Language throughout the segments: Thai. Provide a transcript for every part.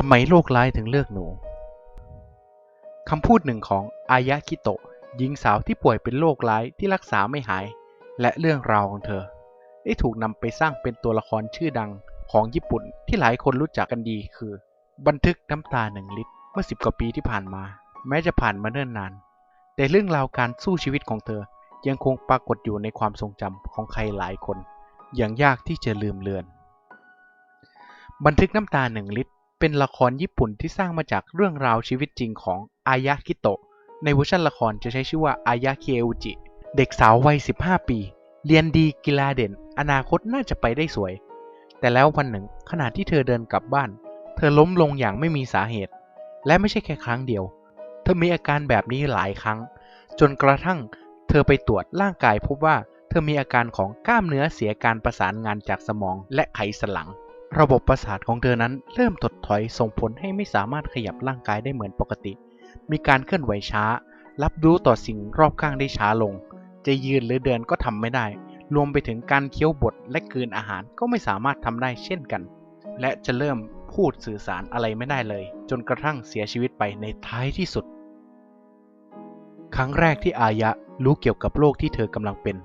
ทำไมโลกร้ายถึงเลือกหนู คำพูดหนึ่งของอายะคิโตะหญิงสาวที่ป่วยเป็นโรคร้ายที่รักษาไม่หาย และเรื่องราวของเธอ ได้ถูกนำไปสร้างเป็นตัวละครชื่อดังของญี่ปุ่นที่หลายคนรู้จักกันดีคือ บันทึกน้ำตาหนึ่งลิตรเมื่อสิบกว่าปีที่ผ่านมา แม้จะผ่านมาเนิ่นนาน แต่เรื่องราวการสู้ชีวิตของเธอยังคงปรากฏอยู่ในความทรงจำของใครหลายคน อย่างยากที่จะลืมเลือน บันทึกน้ำตาหนึ่งลิตร เป็นละครญี่ปุ่นที่สร้างมาจากเรื่องราวชีวิตจริงของอายะคิโตะ ในเวอร์ชันละครจะใช้ชื่อว่าอายะเคอุจิ เด็กสาววัย 15 ปี เรียนดีกีฬาเด่น อนาคตน่าจะไปได้สวย แต่แล้ววันหนึ่งขณะที่เธอเดินกลับบ้าน เธอล้มลงอย่างไม่มีสาเหตุ และไม่ใช่แค่ครั้งเดียว เธอมีอาการแบบนี้หลายครั้ง จนกระทั่งเธอไปตรวจร่างกายพบว่าเธอมีอาการของกล้ามเนื้อเสียการประสานงานจากสมองและไขสันหลัง ระบบประสาทของเธอนั้นเริ่มถดถอยส่งผลให้ไม่สามารถขยับร่างกายได้เหมือนปกติ มีการเคลื่อนไหวช้า รับรู้ต่อสิ่งรอบข้างได้ช้าลง จะยืนหรือเดินก็ทำไม่ได้ รวมไปถึงการเคี้ยวบดและกืนอาหารก็ไม่สามารถทำได้เช่นกัน และจะเริ่มพูดสื่อสารอะไรไม่ได้เลย จนกระทั่งเสียชีวิตไปในท้ายที่สุด ครั้งแรกที่อายะรู้เกี่ยวกับโรคที่เธอกำลังเป็น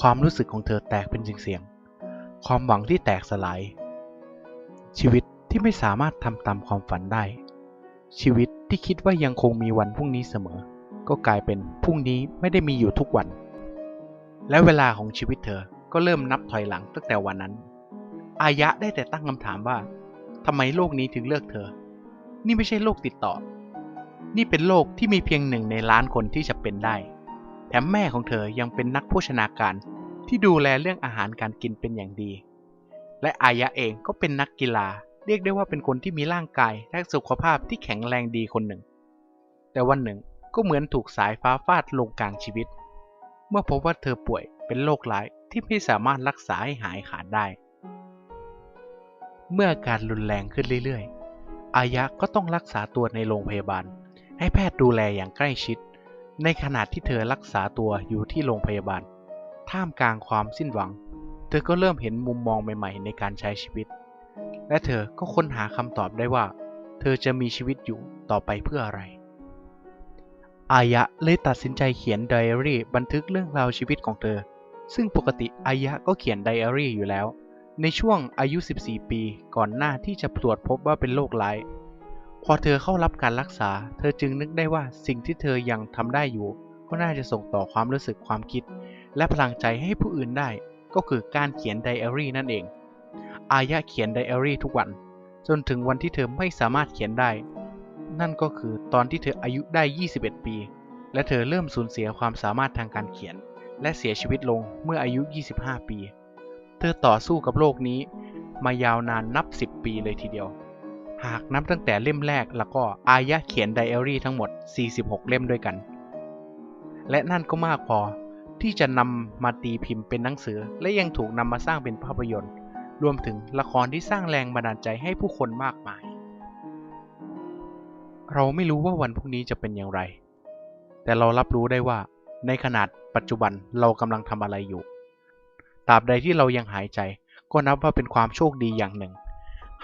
ความรู้สึกของเธอแตกเป็นเสียงๆความหวังที่แตกสลาย ชีวิตที่ไม่สามารถทำตามความฝันได้ ชีวิตที่คิดว่ายังคงมีวันพรุ่งนี้เสมอ ก็กลายเป็นพรุ่งนี้ไม่ได้มีอยู่ทุกวัน และเวลาของชีวิตเธอก็เริ่มนับถอยหลังตั้งแต่วันนั้น อายะได้แต่ตั้งคำถามว่าทำไมโลกนี้ถึงเลือกเธอ นี่ไม่ใช่โรคติดต่อ นี่เป็นโรคที่มีเพียงหนึ่งในล้านคนที่จะเป็นได้ แถมแม่ของเธอยังเป็นนักโภชนาการที่ดูแลเรื่องอาหารการกินเป็นอย่างดี และอายะเองก็เป็นนักกีฬา เรียกได้ว่าเป็นคนที่มีร่างกายและสุขภาพที่แข็งแรงดีคนหนึ่ง แต่วันหนึ่งก็เหมือนถูกสายฟ้าฟาดลงกลางชีวิต เมื่อพบว่าเธอป่วยเป็นโรคร้ายที่ไม่สามารถรักษาให้หายขาดได้ เมื่ออาการรุนแรงขึ้นเรื่อยๆ อายะก็ต้องรักษาตัวในโรงพยาบาล ให้แพทย์ดูแลอย่างใกล้ชิด ในขณะที่เธอรักษาตัวอยู่ที่โรงพยาบาล ท่ามกลางความสิ้นหวัง เธอก็เริ่มเห็นมุมมองใหม่ๆ ในการใช้ชีวิต และเธอก็ค้นหาคำตอบได้ว่า เธอจะมีชีวิตอยู่ต่อไปเพื่ออะไร อายะเลยตัดสินใจเขียนไดอารี่บันทึกเรื่องราวชีวิตของเธอ ซึ่งปกติอายะก็เขียนไดอารี่อยู่แล้ว ในช่วงอายุ 14 ปีก่อนหน้าที่จะตรวจพบว่าเป็นโรคร้าย พอเธอเข้ารับการรักษา เธอจึงนึกได้ว่าสิ่งที่เธอยังทำได้อยู่ ก็น่าจะส่งต่อความรู้สึกความคิด และพลังใจให้ผู้อื่นได้ ก็คือการเขียนไดอารี่นั่นเอง อายะเขียนไดอารี่ทุกวัน จนถึงวันที่เธอไม่สามารถเขียนได้ นั่นก็คือตอนที่เธออายุได้ 21 ปี และเธอเริ่มสูญเสียความสามารถทางการเขียน และเสียชีวิตลงเมื่ออายุ 25 ปี เธอต่อสู้กับโรคนี้ มายาวนานนับ 10 ปีเลยทีเดียว หากนับตั้งแต่เล่มแรกแล้วก็อายะเขียนไดอารี่ทั้งหมด 46 เล่มด้วยกันและนั่นก็มากพอ ที่จะนำมาตีพิมพ์เป็นหนังสือ และยังถูกนำมาสร้างเป็นภาพยนตร์ รวมถึงละครที่สร้างแรงบันดาลใจให้ผู้คนมากมาย เราไม่รู้ว่าวันพรุ่งนี้จะเป็นอย่างไร แต่เรารับรู้ได้ว่า ในขนาดปัจจุบันเรากำลังทำอะไรอยู่ ตราบใดที่เรายังหายใจ ก็นับว่าเป็นความโชคดีอย่างหนึ่ง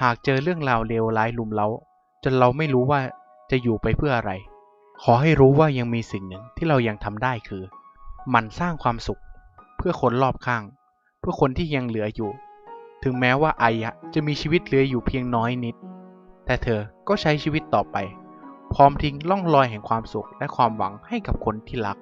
หากเจอเรื่องราวเลวร้ายลุมเล้า จนเราไม่รู้ว่าจะอยู่ไปเพื่ออะไร ขอให้รู้ว่ายังมีสิ่งหนึ่งที่เรายังทำได้คือ มันสร้างความสุข เพื่อคนรอบข้าง เพื่อคนที่ยังเหลืออยู่ ถึงแม้ว่าไอยะจะมีชีวิตเหลืออยู่เพียงน้อยนิด แต่เธอก็ใช้ชีวิตต่อไป พร้อมทิ้งล่องรอยแห่งความสุขและความหวังให้กับคนที่รัก